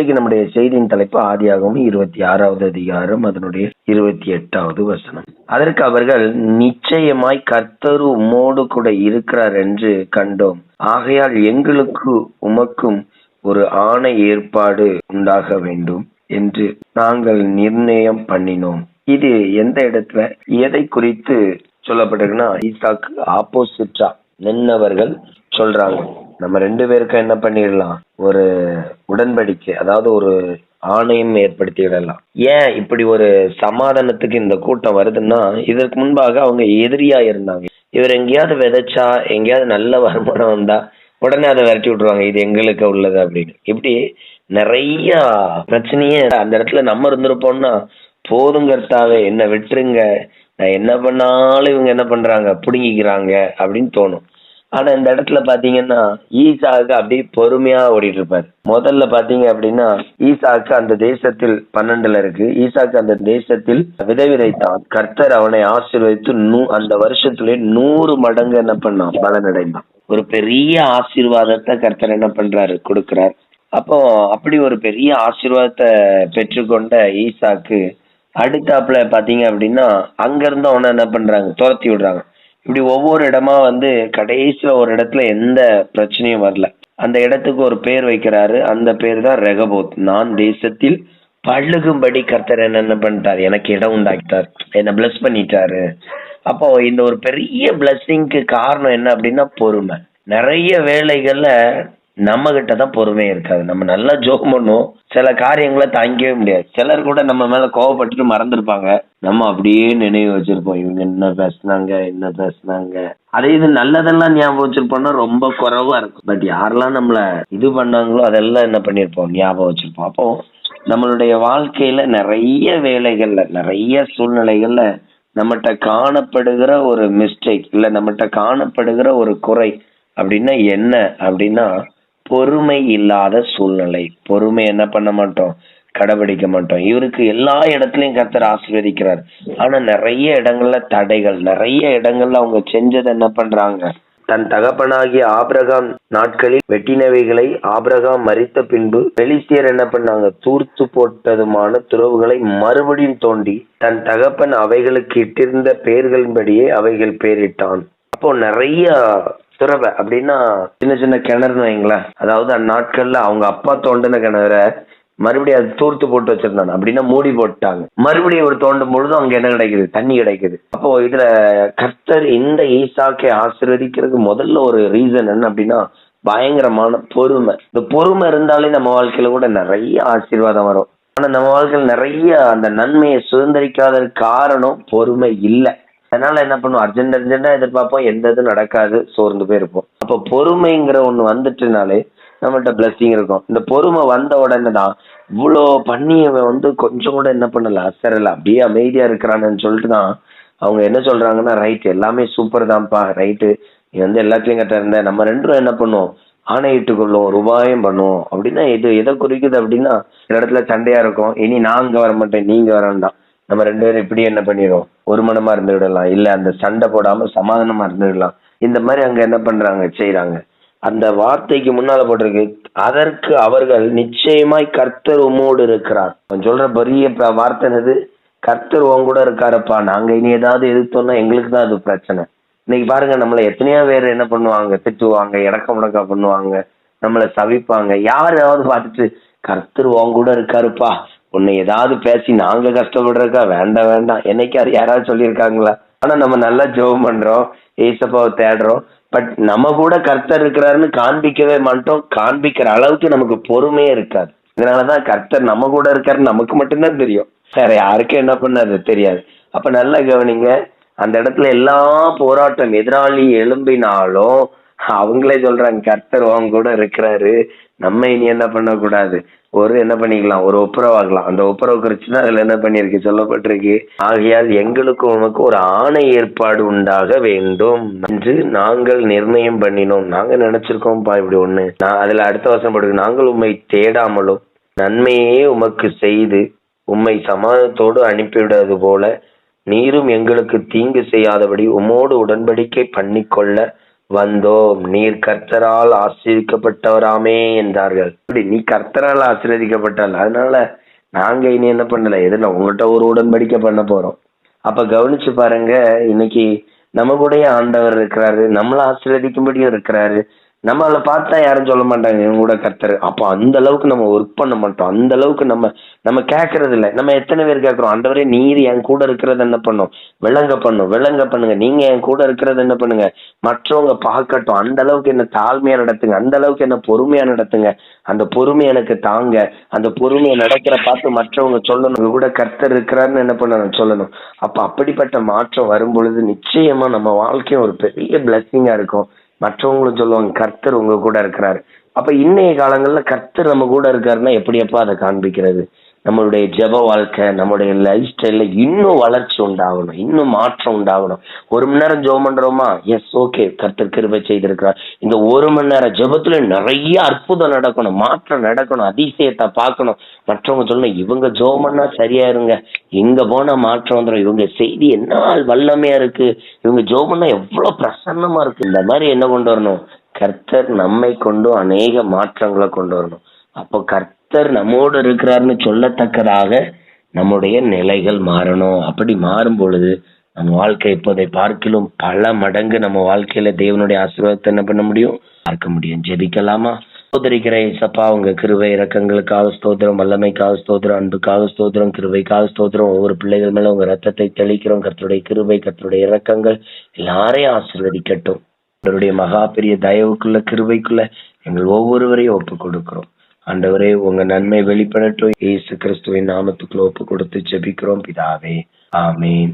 இன்றைக்கு நம்முடைய செய்தியின் தலைப்பு ஆதியாகவும் இருபத்தி ஆறாவது அதிகாரம் அதனுடைய இருபத்தி எட்டாவது வசனம். அதற்கு அவர்கள் நிச்சயமாய் கர்த்தரு உம்மோடு கூட இருக்கிறார் என்று கண்டோம். ஆகையால் எங்களுக்கு உமக்கும் ஒரு ஆணை ஏற்பாடு உண்டாக வேண்டும் என்று நாங்கள் நிர்ணயம் பண்ணினோம். இது எந்த இடத்துல? எதை குறித்து சொல்லப்பட்டிருக்குன்னா ஈசாக்கு ஆப்போசிட்டா நின்னவர்கள் சொல்றாங்க. நம்ம ரெண்டு பேருக்கும் என்ன பண்ணிடலாம்? ஒரு உடன்படிக்கை அதாவது ஒரு ஆணையம் ஏற்படுத்திடலாம் ஏன் இப்படி ஒரு சமாதானத்துக்கு இந்த கூட்டம் வருதுன்னா இதற்கு முன்பாக அவங்க எதிரியா இருந்தாங்க. இவர் எங்கேயாவது விதைச்சா எங்கேயாவது நல்ல வருமானம் வந்தா உடனே அதை விரட்டி விட்டுருவாங்க. இது எங்களுக்கு உள்ளது அப்படின்னு. இப்படி நிறைய பிரச்சனையே அந்த இடத்துல நம்ம இருந்திருப்போம்னா போதுங்கிறதாவே என்ன விட்டுருங்க நான் என்ன பண்ணாலும் இவங்க என்ன பண்றாங்க புடுங்கிக்கிறாங்க அப்படின்னு தோணும். ஆனா இந்த இடத்துல பாத்தீங்கன்னா ஈசாக்கு அப்படியே பொறுமையா ஓடிட்டு இருப்பாரு முதல்ல பாத்தீங்க அப்படின்னா ஈசாக்கு அந்த தேசத்தில் பன்னெண்டுல இருக்கு. ஈசாக்கு அந்த தேசத்தில் விதை விதைத்தான் கர்த்தர் அவனை ஆசீர்வதித்து நூ அந்த வருஷத்துல நூறு மடங்கு என்ன பண்ணான்? பலனடைந்தான். ஒரு பெரிய ஆசீர்வாதத்தை கர்த்தர் என்ன பண்றாரு? கொடுக்கிறார். அப்போ அப்படி ஒரு பெரிய ஆசீர்வாதத்தை பெற்றுக்கொண்ட ஈசாக்கு அடுத்தாப்புல பாத்தீங்க அப்படின்னா அங்க இருந்து அவனை என்ன பண்றாங்க? துரத்தி விடுறாங்க. இப்படி ஒவ்வொரு இடமா வந்து கடைசியில ஒரு இடத்துல எந்த பிரச்சனையும் வரல. அந்த இடத்துக்கு ஒரு பேர் வைக்கிறாரு. அந்த பேர் தான் ரெகபோத். நான் தேசத்தில் பழுகும்படி கர்த்தர் என்ன பண்ணிட்டார் பண்ணிட்டாரு? எனக்கு இடம் உண்டாக்கிட்டார். என்ன பிளஸ் பண்ணிட்டாரு. அப்போ இந்த ஒரு பெரிய பிளஸ்ஸிங்க்கு காரணம் என்ன அப்படின்னா பொறுமை. நிறைய வேலைகளில் நம்ம கிட்ட தான் பொறுமை இருக்காது. நம்ம நல்லா ஜோக் பண்ணுவோம். சில காரியங்களை தாங்கிக்கவே முடியாது. சிலர் கூட நம்ம மேல கோவப்பட்டுட்டு மறந்துருப்பாங்க. நம்ம அப்படியே நினைவு வச்சிருப்போம். இவங்க என்ன பேசுனாங்க என்ன பேசுனாங்க. அதே இது நல்லதெல்லாம் ஞாபகம் வச்சிருப்போம்னா ரொம்ப குறைவா இருக்கும். பட் யாரெல்லாம் நம்மள இது பண்ணாங்களோ அதெல்லாம் என்ன பண்ணிருப்போம் ஞாபகம் வச்சிருப்போம். அப்போ நம்மளுடைய வாழ்க்கையில நிறைய வேலைகள்ல நிறைய சூழ்நிலைகள்ல நம்மகிட்ட காணப்படுகிற ஒரு மிஸ்டேக் இல்ல நம்மகிட்ட காணப்படுகிற ஒரு குறை அப்படின்னா என்ன? அப்படின்னா பொறுமை இல்லாத சூழ்நிலை. பொறுமை என்ன பண்ண மாட்டோம்? கடைபிடிக்க மாட்டோம். இவருக்கு எல்லா இடத்துலயும் கர்த்தர் ஆசீர்வதிக்கிறார். ஆனா நிறைய இடங்கள்ல தடைகள் நிறைய இடங்கள்ல அவங்க செஞ்சதை என்ன பண்றாங்க? தன் தகப்பனாகிய ஆபிரகாம் நாட்களில் வெட்டினவைகளை ஆபிரகாம் மறித்த பின்பு பெலிஸ்தியர் என்ன பண்ணாங்க? தூர்த்து போட்டதுமான துறவுகளை மறுபடியும் தோண்டி தன் தகப்பன் அவைகளுக்கு இட்டிருந்த பெயர்களின்படியே அவைகள் பெயரிட்டான். அப்போ நிறைய துறவை அப்படின்னா சின்ன சின்ன கிணறுன்னு வைங்களேன். அதாவது அந்நாட்கள்ல அவங்க அப்பா தோண்டின கிணற மறுபடியும் அது தூர்த்து போட்டு வச்சிருந்தாங்க. அப்படின்னா மூடி போட்டாங்க மறுபடியும் ஒரு தோண்டும் பொழுது அங்க என்ன கிடைக்குது? தண்ணி கிடைக்குது. அப்போ இதுல கர்த்தர் இந்த ஈசாக்கை ஆசிர்வதிக்கிறதுக்கு முதல்ல ஒரு ரீசன் என்ன அப்படின்னா பயங்கரமான பொறுமை. இந்த பொறுமை இருந்தாலே நம்ம வாழ்க்கையில கூட நிறைய ஆசீர்வாதம் வரும். ஆனா நம்ம வாழ்க்கையில் நிறைய அந்த நன்மையை சுதந்திரிக்காத காரணம் பொறுமை இல்லை. அதனால என்ன பண்ணுவோம்? அர்ஜென்ட் அர்ஜென்டா எதிர்பார்ப்போம். எந்த இதுவும் நடக்காது. சோர்ந்து போயிருப்போம் அப்போ பொறுமைங்கிற ஒண்ணு வந்துட்டுனாலே நம்மள்ட்ட பிளஸ்ஸிங் இருக்கும். இந்த பொறுமை வந்த உடனே தான் இவ்வளோ பண்ணி அவன் வந்து கொஞ்சம் கூட என்ன பண்ணல அசரல. அப்படியே அமைதியா இருக்கிறான்னு சொல்லிட்டு தான் அவங்க என்ன சொல்றாங்கன்னா ரைட் எல்லாமே சூப்பர் தான்ப்பா. ரைட்டு நீ வந்து எல்லாத்துலயும் கட்ட இருந்த. நம்ம ரெண்டும் என்ன பண்ணுவோம்? ஆணையிட்டு கொள்ளும் ரூபாயும் பண்ணுவோம். அப்படின்னா இது எதை குறிக்குது அப்படின்னா சில இடத்துல சண்டையா இருக்கும். இனி நான் அங்க வர மாட்டேன் நீங்க வர வேண்டாம் நம்ம ரெண்டு பேரும் இப்படி என்ன பண்ணிடுவோம்? ஒரு மனமா இருந்து விடலாம் இல்ல அந்த சண்டை போடாம சமாதானமா இருந்து விடலாம் இந்த மாதிரி அங்க என்ன பண்றாங்க? செய்யறாங்க அந்த வார்த்தைக்கு முன்னால போட்டிருக்கு. அதற்கு அவர்கள் நிச்சயமாய் கர்த்தர் உம்மோடு இருக்கிறார். அவன் சொல்ற பெரிய வார்த்தை என்னது? கர்த்தர் உன் கூட இருக்காருப்பா. நாங்க இனி ஏதாவது எதிர்த்தோம்னா எங்களுக்கு தான் அது பிரச்சனை. இன்னைக்கு பாருங்க நம்மள எத்தனையோ பேர் என்ன பண்ணுவாங்க? திட்டுவாங்க இடக்க முடக்கா பண்ணுவாங்க. நம்மளை சவிப்பாங்க. யாராவது பார்த்துட்டு கர்த்தர் உன் கூட இருக்காருப்பா. உன்னை ஏதாவது பேசி நாங்க கஷ்டப்படுறக்கா வேண்டாம் வேண்டாம். என்னைக்காரு யாராவது சொல்லியிருக்காங்களா? ஆனா நம்ம நல்லா ஜெபம் பண்றோம் ஏசப்பாவை தேடுறோம். பட் நம்ம கூட கர்த்தர் இருக்கிறாருன்னு காண்பிக்கவே மாட்டோம். காண்பிக்கிற அளவுக்கு நமக்கு பொறுமையே இருக்காது. இதனாலதான் கர்த்தர் நம்ம கூட இருக்காருன்னு நமக்கு மட்டும்தான் தெரியும். வேற யாருக்கும் என்ன பண்ணாது தெரியாது. அப்ப நல்லா கவனிங்க அந்த இடத்துல எல்லா போராட்டம் எதிராளி எழும்பினாலும் அவங்களே சொல்றாங்க கர்த்தர் உன் கூட இருக்கிறாரு. நம்ம இனி என்ன பண்ணக்கூடாது? ஒரு என்ன பண்ணிக்கலாம்? ஒரு ஒப்புரவாகலாம் அந்த ஒப்புரவு குறிச்சு தான் அதுல என்ன பண்ணிருக்கு சொல்லப்பட்டிருக்கு. ஆகையால் எங்களுக்கும் உனக்கு ஒரு ஆணை ஏற்பாடு உண்டாக வேண்டும். என்று நாங்கள் நிர்ணயம் பண்ணினோம். நாங்க நினைச்சிருக்கோம்ப்பா இப்படி ஒண்ணு. நான் அதுல அடுத்த வருஷம் படுக்கு நாங்கள் உம்மை தேடாமலும் நன்மையே உமக்கு செய்து உம்மை சமாதத்தோடு அனுப்பிவிடுவது போல நீரும் எங்களுக்கு தீங்கு செய்யாதபடி உமோடு உடன்படிக்கை பண்ணிக்கொள்ள வந்தோம். நீர் கர்த்தரால் ஆசீர்வதிக்கப்பட்டவராமே என்றார்கள். இப்படி நீ கர்த்தரால் ஆசீர்வதிக்கப்பட்டால் அதனால நாங்க இனி என்ன பண்ணல? எதுல உங்கள்கிட்ட ஒரு உடன்படிக்கை பண்ண போறோம். அப்ப கவனிச்சு பாருங்க இன்னைக்கு நம்ம கூட ஆண்டவர் இருக்கிறாரு நம்மள ஆசீர்வதிக்கும்படியும் இருக்கிறாரு. நம்மளை பார்த்தா யாரும் சொல்ல மாட்டாங்க இவங்க கூட கர்த்தர். அப்போ அந்த அளவுக்கு நம்ம ஒர்க் பண்ண மாட்டோம். அந்த அளவுக்கு நம்ம நம்ம கேட்கறது இல்லை. நம்ம எத்தனை பேர் கேட்குறோம் ஆண்டவரே நீர் என் கூட இருக்கிறது என்ன பண்ணும்? விளங்க பண்ணும். விளங்க பண்ணுங்க. நீங்க என் கூட இருக்கிறது என்ன பண்ணுங்க? மற்றவங்க பார்க்கட்டும். அந்த அளவுக்கு என்ன தாழ்மையா நடத்துங்க. அந்த அளவுக்கு என்ன பொறுமையா நடத்துங்க. அந்த பொறுமை எனக்கு தாங்க. அந்த பொறுமையை நடக்கிற பார்த்து மற்றவங்க சொல்லணும். கூட கர்த்தர் இருக்கிறாருன்னு என்ன பண்ணணும்? சொல்லணும். அப்ப அப்படிப்பட்ட மாற்றம் வரும் பொழுது நிச்சயமா நம்ம வாழ்க்கையும் ஒரு பெரிய பிளஸ்ஸிங்கா இருக்கும். மற்றவங்களும் சொல்லுவாங்க கர்த்தர் உங்க கூட இருக்கிறாரு. அப்ப இன்னைய காலங்கள்ல கர்த்தர் நம்ம கூட இருக்காருன்னா எப்படியப்பா அதை காண்பிக்கிறது? நம்மளுடைய ஜெப வாழ்க்கை நம்மளுடைய லைஃப் ஸ்டைல இன்னும் வளர்ச்சி உண்டாகணும் இன்னும் மாற்றம் உண்டாகணும். ஒரு மணி நேரம் ஜெபம் பண்றோமா? எஸ் ஓகே கர்த்தர் கிருபை செய்திருக்கிறார். இந்த ஒரு மணி நேரம் ஜபத்துல நிறைய அற்புதம் நடக்கணும் மாற்றம் நடக்கணும் அதிசயத்தை பார்க்கணும். மற்றவங்க சொல்லணும் இவங்க ஜெபம் பண்ணா சரியாயிருங்க. எங்க போனா மாற்றம் வந்துடும் இவங்க செய்தி என்ன வல்லமையா இருக்கு? இவங்க ஜெபம் பண்ணா எவ்வளவு பிரசன்னமா இருக்கு. இந்த மாதிரி என்ன கொண்டு வரணும்? கர்த்தர் நம்மை கொண்டும் அநேக மாற்றங்களை கொண்டு வரணும். அப்போ கர்த்தர் நம்மோடு இருக்கிறார்னு சொல்லத்தக்கதாக நம்முடைய நிலைகள் மாறணும். அப்படி மாறும் பொழுது நம்ம வாழ்க்கை இப்போதை பார்க்கிலும் பல மடங்கு நம்ம வாழ்க்கையில தேவனுடைய ஆசீர்வாதத்தை என்ன பண்ண முடியும்? பார்க்க முடியும். ஜெபிக்கலாமா? சோதரிக்கிற சப்பா உங்க கிருவை இறக்கங்களுக்காக ஸ்தோத்திரம் வல்லமைக்காக ஸ்தோத்திரம் அன்புக்காக ஸ்தோத்திரம் கிருவைக்காக ஸ்தோத்திரம். ஒவ்வொரு பிள்ளைகள் மேல உங்க ரத்தத்தை தெளிக்கிறோம். கத்தருடைய கிருவை கத்தருடைய இறக்கங்கள் எல்லாரையும் ஆசீர்வதிக்கட்டும். அவருடைய மகா பெரிய தயவுக்குள்ள கிருவைக்குள்ள எங்கள் ஒவ்வொருவரையும் ஒப்பு கொடுக்கிறோம் ஆண்டவரே உங்க நன்மை வெளிப்படட்டும். இயேசு கிறிஸ்துவின் நாமத்துக்குள்ள ஒப்பு கொடுத்து ஜெபிக்கிறோம் பிதாவே. ஆமீன்.